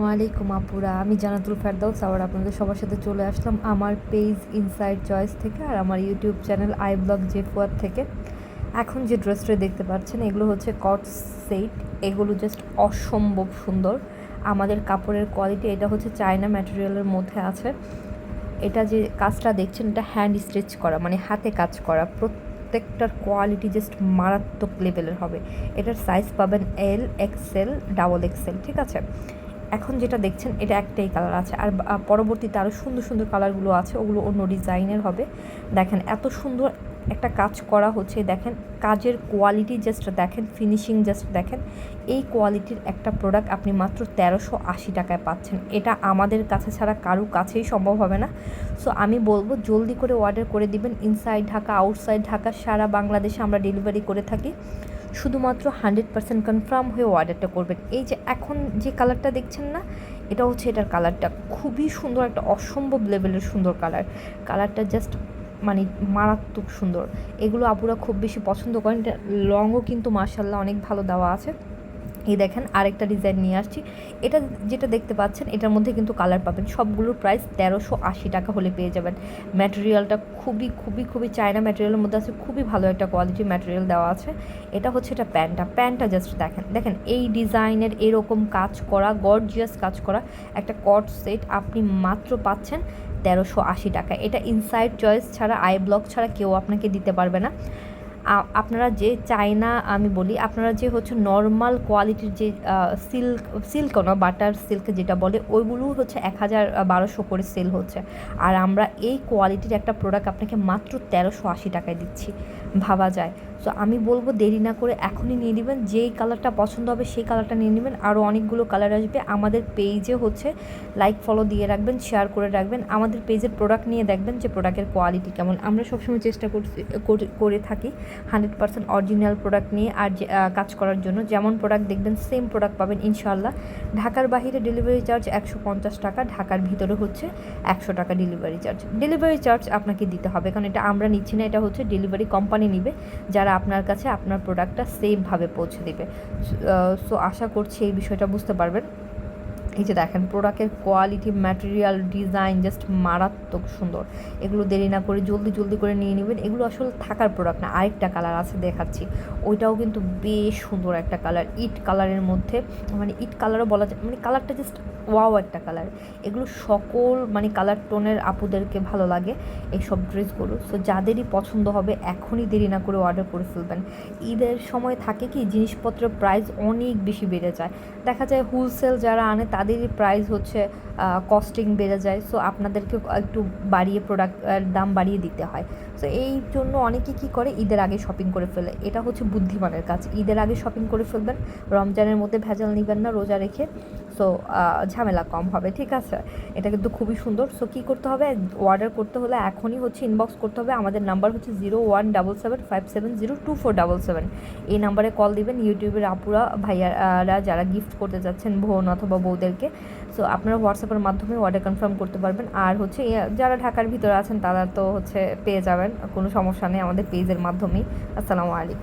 ওয়ালাইকুম আপুরা, আমি জানাতুল ফেরদাউস, আবার আপনাদের সবার সাথে চলে আসলাম আমার পেজ ইনসাইড চয়েস থেকে আর আমার ইউটিউব চ্যানেল আই ব্লগ জেফুয়ার থেকে। এখন যে ড্রেসটা দেখতে পাচ্ছেন, এগুলো হচ্ছে কট সেট এগুলো জাস্ট অসম্ভব সুন্দর। আমাদের কাপড়ের কোয়ালিটি এটা হচ্ছে চায়না ম্যাটেরিয়ালের মধ্যে আছে। এটা যে কাজটা দেখছেন, এটা হ্যান্ড স্টিচ করা মানে হাতে কাজ করা। প্রত্যেকটার কোয়ালিটি জাস্ট মারাত্মক লেভেলের হবে। এটার সাইজ পাবেন এল এক্সেল ডাবল এক্সেল ঠিক আছে? এখন যেটা দেখছেন, এটা একটাই কালার আছে। আর পরবর্তীতে আরও সুন্দর সুন্দর কালারগুলো আছে, ওগুলো অন্য ডিজাইনের হবে। দেখেন, এত সুন্দর একটা কাজ করা হচ্ছে। দেখেন, কাজের কোয়ালিটি জাস্ট দেখেন ফিনিশিং জাস্ট দেখেন। এই কোয়ালিটির একটা প্রোডাক্ট আপনি মাত্র তেরোশো আশি টাকায় পাচ্ছেন। এটা আমাদের কাছে ছাড়া কারও কাছেই সম্ভব হবে না। সো আমি বলব, জলদি করে অর্ডার করে দিবেন। ইনসাইড ঢাকা আউটসাইড ঢাকা, সারা বাংলাদেশে আমরা ডেলিভারি করে থাকি। শুধুমাত্র হান্ড্রেড পার্সেন্ট কনফার্ম হয়ে অর্ডারটা করবেন। এই যে এখন যে কালারটা দেখছেন না, এটা হচ্ছে এটার কালারটা। খুবই সুন্দর, একটা অসম্ভব লেভেলের সুন্দর কালার। কালারটা জাস্ট মানে মারাত্মক সুন্দর। এগুলো আপুরা খুব বেশি পছন্দ করেন। লংও কিন্তু মার্শাল্লাহ অনেক ভালো দেওয়া আছে। এই দেখেন, আরেকটা ডিজাইন নিয়ে আসছি। এটা যেটা দেখতে পাচ্ছেন, এটার মধ্যে কিন্তু কালার পাবেন। সবগুলোর প্রাইস তেরোশো আশি টাকা হলে পেয়ে যাবেন। ম্যাটেরিয়ালটা খুবই খুবই খুবই চায়না ম্যাটেরিয়ালের মধ্যে আছে। খুবই ভালো একটা কোয়ালিটির ম্যাটেরিয়াল দেওয়া আছে। এটা হচ্ছে এটা প্যান্টটা প্যান্টটা জাস্ট দেখেন দেখেন, এই ডিজাইনের এরকম কাজ করা গর্জিয়াস কাজ করা একটা কট সেট আপনি মাত্র পাচ্ছেন তেরোশো আশি টাকা। এটা ইনসাইড চয়েস ছাড়া আই ব্লক ছাড়া কেউ আপনাকে দিতে পারবে না। আপনারা যে চায়না আমি বলি, আপনারা যে হচ্ছে নর্মাল কোয়ালিটির যে সিল্ক সিল্ক না বাটার সিল্ক যেটা বলে ওইগুলো হচ্ছে এক হাজার বারোশো করে সেল হচ্ছে। আর আমরা এই কোয়ালিটির একটা প্রোডাক্ট আপনাকে মাত্র তেরোশো আশি টাকায় দিচ্ছি। ভাবা যায়। সো আমি বলব দেরি না করে এখনই নিয়ে নেবেন। যেই কালারটা পছন্দ হবে সেই কালারটা নিয়ে নেবেন। আরও অনেকগুলো কালার আসবে। আমাদের পেজে হচ্ছে লাইক ফলো দিয়ে রাখবেন শেয়ার করে রাখবেন। আমাদের পেজের প্রোডাক্ট নিয়ে দেখবেন যে প্রোডাক্টের কোয়ালিটি কেমন। আমরা সবসময় চেষ্টা করছি, করে- থাকি হান্ড্রেড পার্সেন্ট অরিজিনাল প্রোডাক্ট নিয়ে আর কাজ করার জন্য। যেমন প্রোডাক্ট দেখবেন সেম প্রোডাক্ট পাবেন ইনশাল্লাহ ঢাকার বাইরে ডেলিভারি চার্জ একশো পঞ্চাশ টাকা, ঢাকার ভিতরে হচ্ছে একশো টাকা ডেলিভারি চার্জ ডেলিভারি চার্জ আপনাকে দিতে হবে। কারণ এটা আমরা নিচ্ছি না, এটা হচ্ছে ডেলিভারি কোম্পানি নিবে। যারা আপনার কাছে আপনার প্রোডাক্টটা সেফভাবে পৌঁছে দেবে। সো আশা করছি এই বিষয়টা বুঝতে পারবেন। এই যে দেখেন প্রোডাক্টের কোয়ালিটি ম্যাটেরিয়াল ডিজাইন জাস্ট মারাত্মক সুন্দর। এগুলো দেরি না করে জলদি জলদি করে নিয়ে নেবেন। এগুলো আসলে থাকার প্রোডাক্ট না, আরেকটা কালার আছে দেখাচ্ছি। ওইটাও কিন্তু বেশ সুন্দর একটা কালার ইট কালারের মধ্যে। মানে ইট কালারও বলা যায় মানে কালারটা জাস্ট ওয়াও একটা কালার এগুলো সকল মানে কালার টোনের আপুদেরকে ভালো লাগে এইসব ড্রেসগুলো সো যাদেরই পছন্দ হবে, এখনই দেরি না করে অর্ডার করে ফেলবেন। ঈদের সময় থাকে কি, জিনিসপত্রের প্রাইস অনেক বেশি বেড়ে যায়। দেখা যায় হোলসেল যারা আনে তাদেরই প্রাইস হচ্ছে কস্টিং বেড়ে যায় সো আপনাদেরকে একটু বাড়িয়ে প্রোডাক্ট দাম বাড়িয়ে দিতে হয়। সো এই জন্য অনেকে কি করে, ঈদের আগে শপিং করে ফেলে। এটা হচ্ছে বুদ্ধিমানের কাজ। ঈদের আগে শপিং করে ফেলবেন, রমজানের মধ্যে ভেজাল নেবেন না, রোজা রেখে সো ঝামেলা কম হবে, ঠিক আছে? এটা কিন্তু খুবই সুন্দর। সো কী করতে হবে? অর্ডার করতে হলে এখনই হচ্ছে ইনবক্স করতে হবে। আমাদের নাম্বার হচ্ছে zero one double seven five seven zero two four double seven এই নাম্বারে কল দিবেন ইউটিউবের আপুরা, ভাইয়ারা যারা গিফট করতে যাচ্ছেন, বোন অথবা বউদেরকে। সো আপনারা হোয়াটসঅ্যাপের মাধ্যমে অর্ডার কনফার্ম করতে পারবেন। আর হচ্ছে যারা ঢাকার ভিতরে আছেন, তারা তো হচ্ছে পেয়ে যাবেন। কোনো সমস্যা নেই আমাদের পেজের মাধ্যমেই। আসসালামু আলাইকুম।